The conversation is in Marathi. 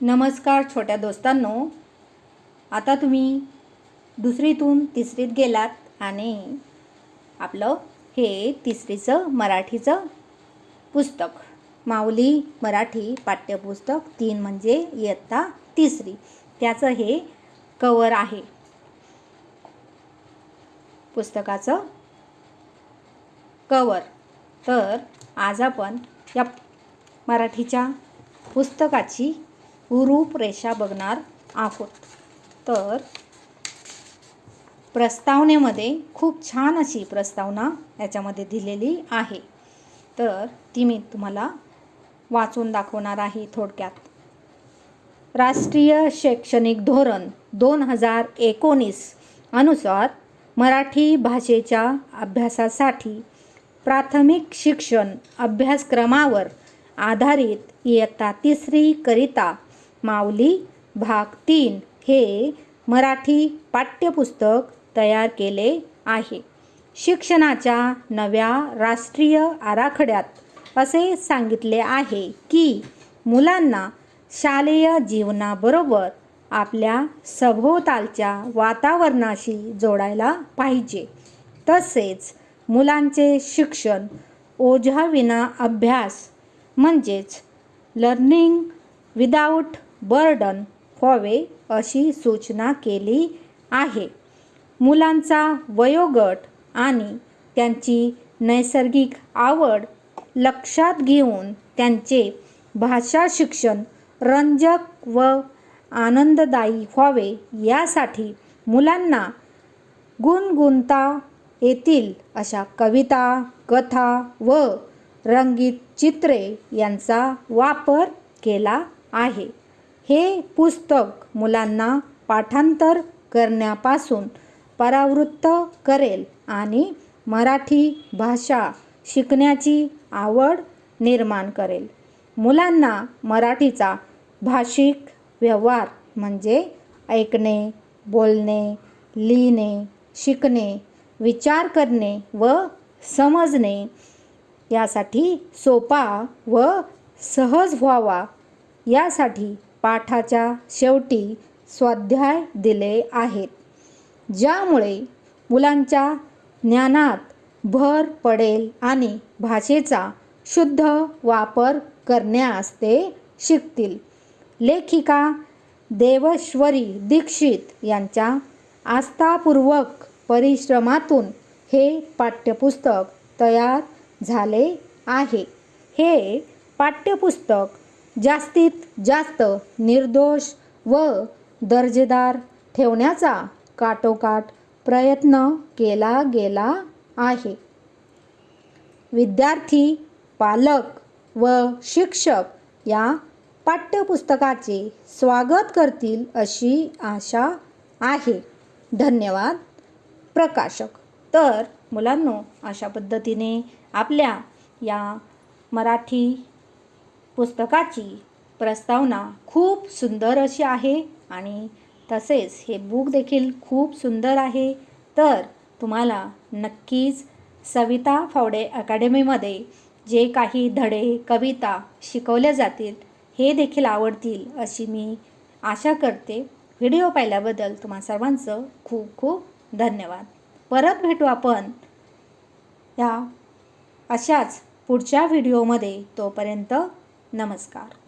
नमस्कार छोट्या दोस्तांनो. आता तुम्ही दुसरीतून तिसरीत गेलात आणि आपलं हे तिसरीचं मराठीचं पुस्तक माऊली मराठी पाठ्यपुस्तक तीन म्हणजे इयत्ता तिसरी. त्याचं हे कवर आहे. पुस्तकाचं कवर तर आज आपण या मराठीच्या पुस्तकाची रूपरेषा बघणार आहोत. तर प्रस्तावनेमध्ये खूप छान अशी प्रस्तावना याच्यामध्ये दिलेली आहे. तर ती मी तुम्हाला वाचून दाखवणार आहे थोडक्यात. राष्ट्रीय शैक्षणिक धोरण दोन हजार एकोणीस अनुसार मराठी भाषेच्या अभ्यासासाठी प्राथमिक शिक्षण अभ्यासक्रमावर आधारित इयत्ता तिसरीकरिता माऊली भाग तीन हे मराठी पाठ्यपुस्तक तयार केले आहे. शिक्षणाच्या नव्या राष्ट्रीय आराखड्यात असे सांगितले आहे की मुलांना शालेय जीवनाबरोबर आपल्या सभोवतालच्या वातावरणाशी जोडायला पाहिजे. तसेच मुलांचे शिक्षण ओझाविना अभ्यास म्हणजेच लर्निंग विदाऊट बर्डन व्हावे अशी सूचना केली आहे. मुलांचा वयोगट आणि त्यांची नैसर्गिक आवड लक्षात घेऊन त्यांचे भाषा शिक्षण रंजक व आनंददायी व्हावे यासाठी मुलांना गुणगुणता येतील अशा कविता कथा व रंगीत चित्रे यांचा वापर केला आहे. हे पुस्तक मुलांना पाठांतर करण्यापासून परावृत्त करेल आणि मराठी भाषा शिकण्याची आवड निर्माण करेल. मुलांना मराठीचा भाषिक व्यवहार म्हणजे ऐकणे बोलणे लिहिणे शिकणे विचार करणे व समजणे यासाठी सोपा व सहज व्हावा यासाठी पाठाच्या शेवटी स्वाध्याय दिले आहेत ज्यामुळे मुलांच्या ज्ञानात भर पडेल आणि भाषेचा शुद्ध वापर करण्यास ते शिकतील. लेखिका देवश्वरी दीक्षित यांच्या आस्थापूर्वक परिश्रमातून हे पाठ्यपुस्तक तयार झाले आहे. हे पाठ्यपुस्तक जास्तीत जास्त निर्दोष व दर्जेदार ठेवण्याचा काटोकाट प्रयत्न केला गेला आहे. विद्यार्थी पालक व शिक्षक या पाठ्यपुस्तकाचे स्वागत करतील अशी आशा आहे. धन्यवाद प्रकाशक. तर मुलांनो अशा पद्धतीने आपल्या या मराठी पुस्तकाची प्रस्तावना खूप सुंदर अशी आहे आणि तसेच हे बुक देखील खूप सुंदर आहे. तर तुम्हाला नक्कीच सविता फावडे अकॅडमीमध्ये जे काही धडे कविता शिकवल्या जातील हे देखील आवडतील अशी मी आशा करते. व्हिडिओ पाहिल्याबद्दल तुम्हा सर्वांचं खूप खूप धन्यवाद. परत भेटू आपण या अशाच पुढच्या व्हिडिओमध्ये. तोपर्यंत नमस्कार.